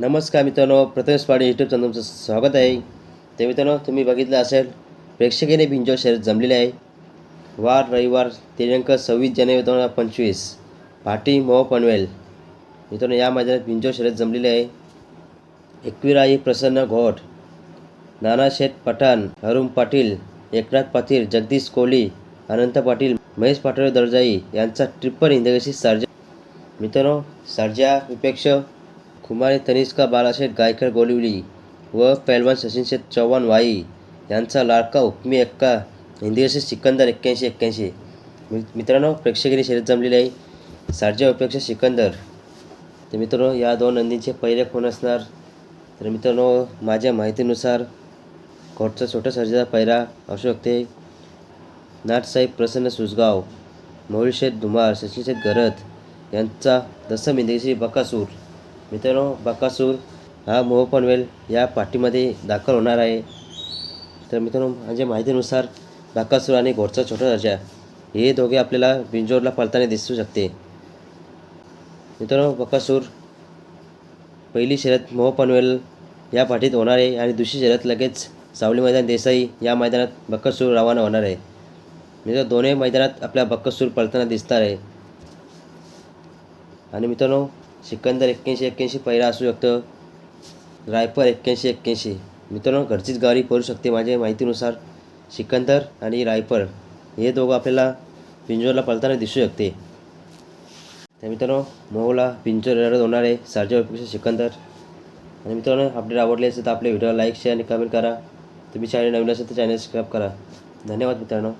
नमस्कार मित्रांनो प्रथमेश पाडे यूट्यूब चॅनल तुमचं स्वागत आहे. ते मित्रांनो तुम्ही बघितलं असेल प्रेक्षकेने बिंजो शर्यत जमलेले आहे. वार रविवार दिनांक सव्वीस जानेवारी दोन हजार पंचवीस. भाटी मोह पनवेल. मित्रांनो या मैदानात बिंजो शर्यत जमलेली आहे. एकविराई प्रसन्न घोट नाना शेठ पठाण अरुण पाटील एकनाथ पाटील जगदीश कोहली अनंत पाटील महेश पाटील दर्जाई यांचा ट्रिपल इंदगशी सर्जा. मित्रांनो सर्जा विपेक्ष कुमारी तनिष्का बालाशेठ गायकर गोलिवली व पैलवान सचिन शेठ चव्हाण वाई यांचा लाडका हुकमी एक्का इंदिरशे सिकंदर एक्क्याऐंशी एक्क्याऐंशी. मि- मित्रांनो प्रेक्षकांनी शर्यत जमलेली आहे. सारजा उपेक्षा सिकंदर. तर मित्रांनो या दोन नंदींचे पहिले कोण असणार? तर मित्रांनो माझ्या माहितीनुसार घोटचा छोटा सर्जाचा पैरा असू शकते नाटसाहेब प्रसन्न सुजगाव मोहिलशेठ धुमार सचिनशेठ गरद यांचा दसम इंदिरशी बकासूर. मित्रांनो बकासूर हा मोह पनवेल या पाठीमध्ये दाखल होणार आहे. तर मित्रांनो माझ्या माहितीनुसार बकासूर आणि घोडचा छोटा दर्जा हे दोघे आपल्याला बिंजोरला पळताना दिसू शकते. मित्रांनो बकासूर पहिली शर्यत मोह पनवेल या पाठीत होणार आहे आणि दुसरी शर्यत लगेच सावली मैदान देसाई या मैदानात बक्कसूर रवाना होणार आहे. मित्र दोन्ही मैदानात आपल्या बक्कसूर पळताना दिसणार आहे. आणि मित्रांनो सिकंदर एक्क्याऐंशी एक्क्याऐंशी पहिला असू शकतं. रायफल एक्क्याऐंशी एक्क्याऐंशी. मित्रांनो घरचीच गाडी करू शकते माझ्या माहितीनुसार सिकंदर आणि रायफल. हे दोघं आपल्याला पिंजोरला पळताना दिसू शकते. तर मित्रांनो मोहला पिंजोर लढत होणार आहे सिकंदर. आणि मित्रांनो अपडेट आवडले असेल तर आपल्या व्हिडिओला लाईक शेअर आणि कमेंट करा. तुम्ही चॅनल नवीन असेल तर चॅनल सबस्क्राईब करा. धन्यवाद मित्रांनो.